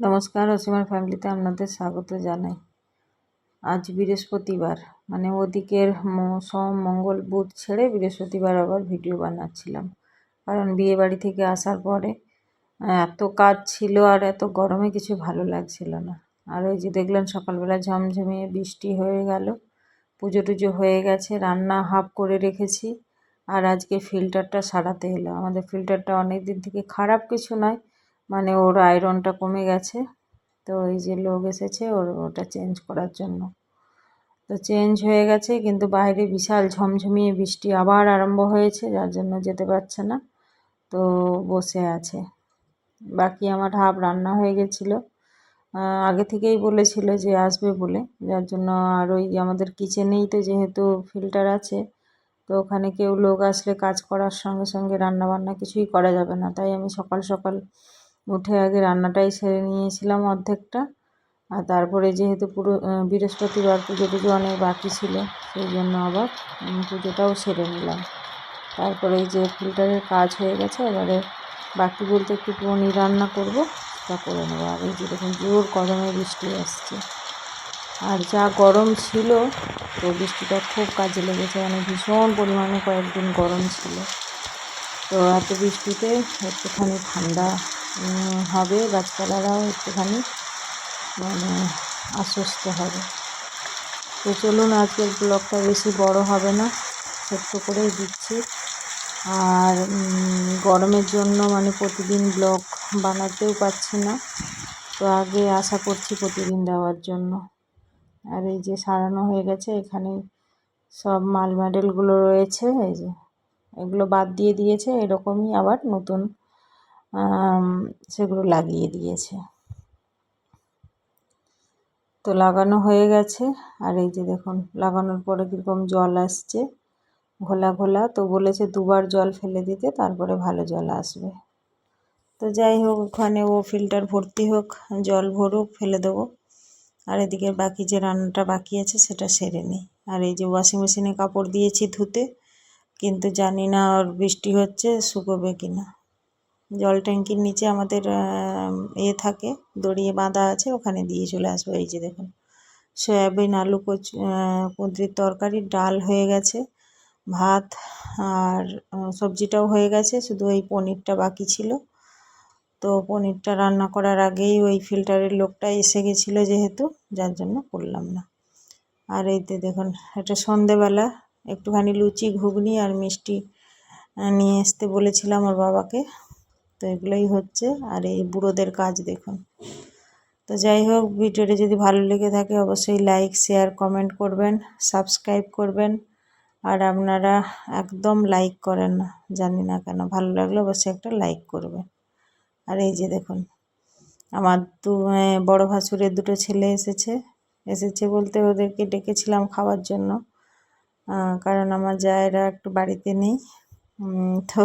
নমস্কার, অসীমার ফ্যামিলিতে আপনাদের স্বাগত জানাই। আজ বৃহস্পতিবার মানে ওদিকের সোম, মঙ্গল, বুধ ছেড়ে বৃহস্পতিবার আবার ভিডিও বানাচ্ছিলাম। কারণ বিয়ে বাড়ি থেকে আসার পরে এত কাজ ছিল আর এত গরমে কিছু ভালো লাগছিল না। আর ওই যে দেখলেন সকালবেলা ঝমঝমিয়ে বৃষ্টি হয়ে গেল, পুজো টুজো হয়ে গেছে, রান্না হাফ করে রেখেছি, আর আজকে ফিল্টারটা সারাতে এলো। আমাদের ফিল্টারটা অনেক দিন থেকে খারাপ কিছু নয় মানে ওর আয়রনটা কমে গেছে। তো এই যে লোক এসেছে ওর, ওটা চেঞ্জ করার জন্য। তো চেঞ্জ হয়ে গেছে, কিন্তু বাইরে বিশাল ঝমঝমিয়ে বৃষ্টি আবার আরম্ভ হয়েছে, যার জন্য যেতে পারছে না। তো বসে আছে। বাকি আমার হাফ রান্না হয়ে গেছিল। আগে থেকেই বলেছিল যে আসবে বলে, যার জন্য আর ওই আমাদের কিচেনেই তো যেহেতু ফিল্টার আছে, তো ওখানে কেউ লোক আসলে কাজ করার সঙ্গে সঙ্গে রান্না বান্না কিছুই করা যাবে না। তাই আমি সকাল সকাল উঠে আগে রান্নাটাই সেরে নিয়েছিলাম অর্ধেকটা। আর তারপরে যেহেতু পুরো বৃহস্পতিবার পুজো টুজো অনেক বাকি ছিল, সেই জন্য আবার পুজোটাও সেরে নিলাম। তারপরে এই যে ফিল্টারের কাজ হয়ে গেছে, এবারে বাকি বলতে একটু পনির রান্না করব তা করে নেব। আর এই যে দেখুন, জোর গরমে বৃষ্টি আসছে। আর যা গরম ছিল, তো বৃষ্টিটা খুব কাজে লেগেছে মানে ভীষণ পরিমাণে কয়েকদিন গরম ছিল। তো এত বৃষ্টিতে একটুখানি ঠান্ডা হবে গাছপালারাও একটুখানি মানে আশ্বস্ত হবে। তো চলুন, আজকের ব্লগটা বেশি বড় হবে না, ছোট্ট করেই দিচ্ছি। আর গরমের জন্য মানে প্রতিদিন ব্লগ বানাতেও পারছি না। তো আগে আশা করছি প্রতিদিন দেওয়ার জন্য। আর এই যে সারানো হয়ে গেছে, এখানে সব মাল মেডেলগুলো রয়েছে, এই যে। এগুলো বাদ দিয়ে দিয়েছে, এরকমই আবার নতুন সেগুলো লাগিয়ে দিয়েছে। তো লাগানো হয়ে গেছে। আর এই যে দেখুন, লাগানোর পরে কীরকম জল আসছে, ঘোলা ঘোলা। তো বলেছে দুবার জল ফেলে দিতে, তারপরে ভালো জল আসবে। তো যাই হোক, ওখানে ও ফিল্টার ভর্তি হোক, জল ভরুক, ফেলে দেবো। আর এদিকে বাকি যে রান্নাটা বাকি আছে, সেটা সেরে নিই। আর এই যে ওয়াশিং মেশিনে কাপড় দিয়েছি ধুতে, কিন্তু জানি না ওর বৃষ্টি হচ্ছে, শুকোবে কি না জল ট্যাঙ্কির নিচে আমাদের এ থাকে, দড়িয়ে বাঁধা আছে, ওখানে দিয়ে চলে আসব। এই যে দেখুন, সয়াবিন, আলু কচু কুঁদরির তরকারি, ডাল হয়ে গেছে, ভাত আর সবজিটাও হয়ে গেছে, শুধু এই পনিরটা বাকি ছিল। তো পনিরটা রান্না করার আগেই ওই ফিল্টারের লোকটা এসে গেছিল যেহেতু, যার জন্য করলাম না। আর এইতে দেখুন এটা সন্ধেবেলা, একটুখানি লুচি, ঘুগনি আর মিষ্টি নিয়ে আসতে বলেছিলাম ওর বাবাকে। তো এগুলোই হচ্ছে আর এই বুড়োদের কাজ দেখুন। তো যাই হোক, ভিডিওটা যদি ভালো লেগে থাকে অবশ্যই লাইক শেয়ার কমেন্ট করবেন সাবস্ক্রাইব করবেন আর আপনারা একদম লাইক করেন না, জানি না কেন। ভালো লাগলে অবশ্যই একটা লাইক করবেন। আর এই যে দেখুন, আমার দু বড় ভাসুরের দুটো ছেলে এসেছে। এসেছে বলতে ওদেরকে ডেকেছিলাম খাওয়ার জন্য কারণ আমার জায়েরা একটু বাড়িতে নেই। তো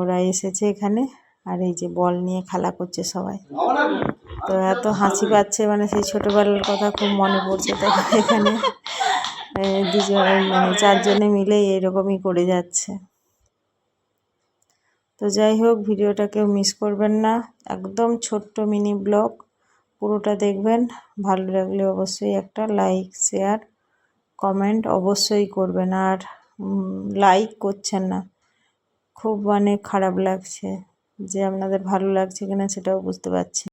ওরা এসেছে এখানে। আর এই যে বল নিয়ে খেলা করছে সবাই। তো এত হাসি পাচ্ছে মানে সেই ছোটোবেলার কথা খুব মনে পড়ছে তো এখানে। দুজন মানে চারজনে মিলে এরকমই করে যাচ্ছে। তো যাই হোক, ভিডিওটা কেউ মিস করবেন না। একদম ছোট্ট মিনি ব্লগ। পুরোটা দেখবেন। ভালো লাগলে অবশ্যই একটা লাইক, শেয়ার, কমেন্ট অবশ্যই করবেন। আর লাইক করছেন না। খুব মানে খারাপ লাগছে যে আপনাদের ভালো লাগছে কিনা সেটাও বুঝতে পারছি